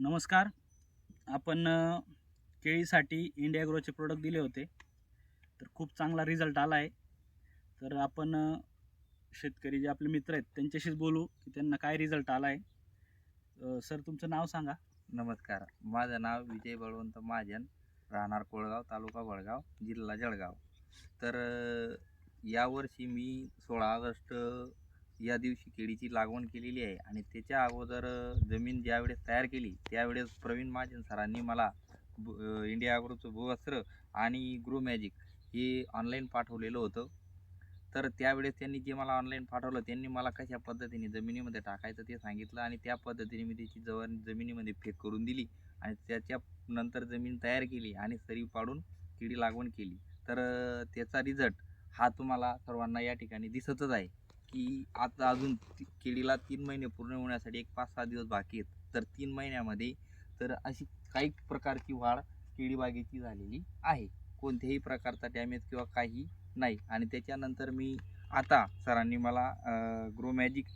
नमस्कार. आपण केळीसाठी इंडियाग्रोचे प्रोडक्ट दिले होते. तर खूप चांगला रिझल्ट आला आहे. तर आपण शेतकरी जे आपले मित्र आहेत त्यांच्याशीच बोलू की त्यांना काय रिझल्ट आला आहे. सर तुमचं नाव सांगा. नमस्कार. माझं नाव विजय बळवंत महाजन राहणार कोळगाव तालुका वडगाव जिल्हा जळगाव. तर यावर्षी मी सोळा ऑगस्ट या दिवशी केळीची लागवण केलेली आहे आणि त्याच्या अगोदर जमीन ज्यावेळेस तयार केली त्यावेळेस प्रवीण महाजन सरांनी मला ब- इंडिया अग्रोचं भूवस्त्र आणि ग्रो मॅजिक हे ऑनलाईन पाठवलेलं होतं. तर त्यावेळेस त्यांनी जे मला ऑनलाईन पाठवलं त्यांनी मला कशा पद्धतीने जमिनीमध्ये टाकायचं ते सांगितलं आणि त्या पद्धतीने मी त्याची जवळ जमिनीमध्ये फेक करून दिली आणि त्याच्या नंतर जमीन तयार केली आणि सरी पाडून किडी लागवण केली. तर त्याचा रिझल्ट हा तुम्हाला सर्वांना या ठिकाणी दिसतच आहे. की आता अजून ती- केळीला तीन महिने पूर्ण होण्यासाठी एक पाच सहा दिवस बाकी आहेत. तर तीन महिन्यामध्ये तर अशी काही प्रकारची वाढ केळी बागेची झालेली आहे. कोणत्याही प्रकारचा डॅमेज किंवा काही नाही. आणि त्याच्यानंतर मी आता सरांनी मला ग्रो मॅजिक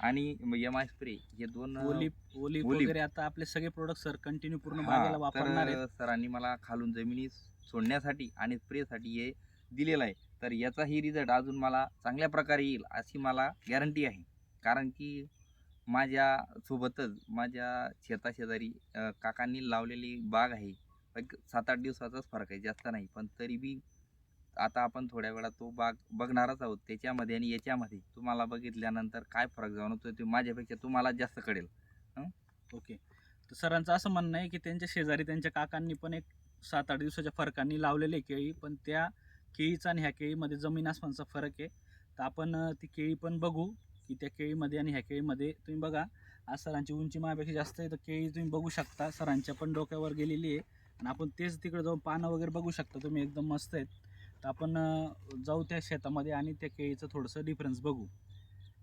आणि एम आय स्प्रे हे दोन अं, ओलिप ओलिप ओलिप. वगैरे आता आपले सगळे प्रोडक्ट सर कंटिन्यू पूर्ण हा, बागेला वापरणार आहेत. सरांनी मला खालून जमिनी सोडण्यासाठी आणि स्प्रेसाठी हे दिलेला आहे. तर याचाही रिझल्ट अजून मला चांगल्या प्रकारे येईल अशी मला गॅरंटी आहे. कारण की माझ्यासोबतच माझ्या शेताशेजारी काकांनी लावलेली बाग आहे. एक सात आठ दिवसाचाच फरक आहे जास्त नाही. पण तरी बी आता आपण थोड्या वेळात तो बाग बघणारच आहोत. त्याच्यामध्ये आणि याच्यामध्ये तुम्हाला बघितल्यानंतर काय फरक जाणवतो ते माझ्यापेक्षा तुम्हाला जास्त कळेल. ओके. तर सरांचं असं म्हणणं आहे की त्यांच्या शेजारी त्यांच्या काकांनी पण एक सात आठ दिवसाच्या फरकांनी लावलेले आहे केळी पण त्या केळीचा आणि ह्या केळीमध्ये जमीन आसमानचा फरक आहे. तर आपण ती केळी पण बघू की त्या केळीमध्ये आणि ह्या केळीमध्ये तुम्ही बघा आज सरांची उंची माझ्यापेक्षा जास्त आहे तर केळी तुम्ही बघू शकता. सरांच्या पण डोक्यावर गेलेली आहे. आणि आपण तेच तिकडे जाऊन पानं वगैरे बघू शकता. तुम्ही एकदम मस्त आहेत. तर आपण जाऊ त्या शेतामध्ये आणि त्या केळीचं थोडंसं डिफरन्स बघू.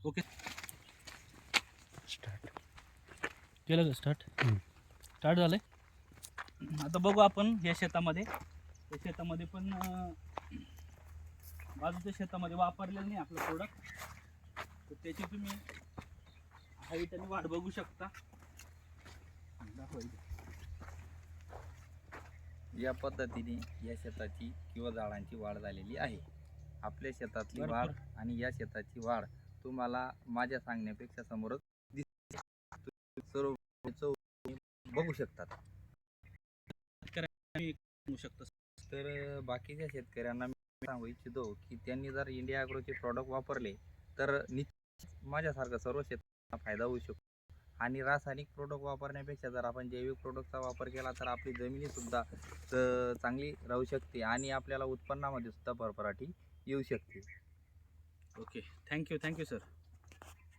ओके केलं का स्टार्ट स्टार्ट झालंय? आता बघू आपण या शेतामध्ये. या शेतामध्ये पण बाजूच्या शेतामध्ये वापरलेलं नाही आपलं प्रोडक्ट तर त्याची तुम्ही हाईट आणि वाढ बघू शकता. या पद्धतीने या शेताची किंवा झाडांची वाढ झालेली आहे. आपल्या शेतातली. वाढ आणि या शेताची वाढ तुम्हाला माझ्या सांगण्यापेक्षा समोरच सर्व बघू शकतात शकता. तर बाकीच्या शेतकऱ्यांना मी सांगू इच्छितो की त्यांनी जर इंडिया अग्रोचे प्रॉडक्ट वापरले तर निश्चित माझ्यासारखं सर्व शेतकऱ्यांना फायदा होऊ शकतो. आणि रासायनिक प्रोडक्ट वापरण्यापेक्षा जर आपण जैविक प्रोडक्टचा वापर केला तर आपली जमिनीसुद्धा चांगली राहू शकते आणि आपल्याला उत्पन्नामध्ये सुद्धा भरभराटी येऊ शकते. Okay thank you thank you sir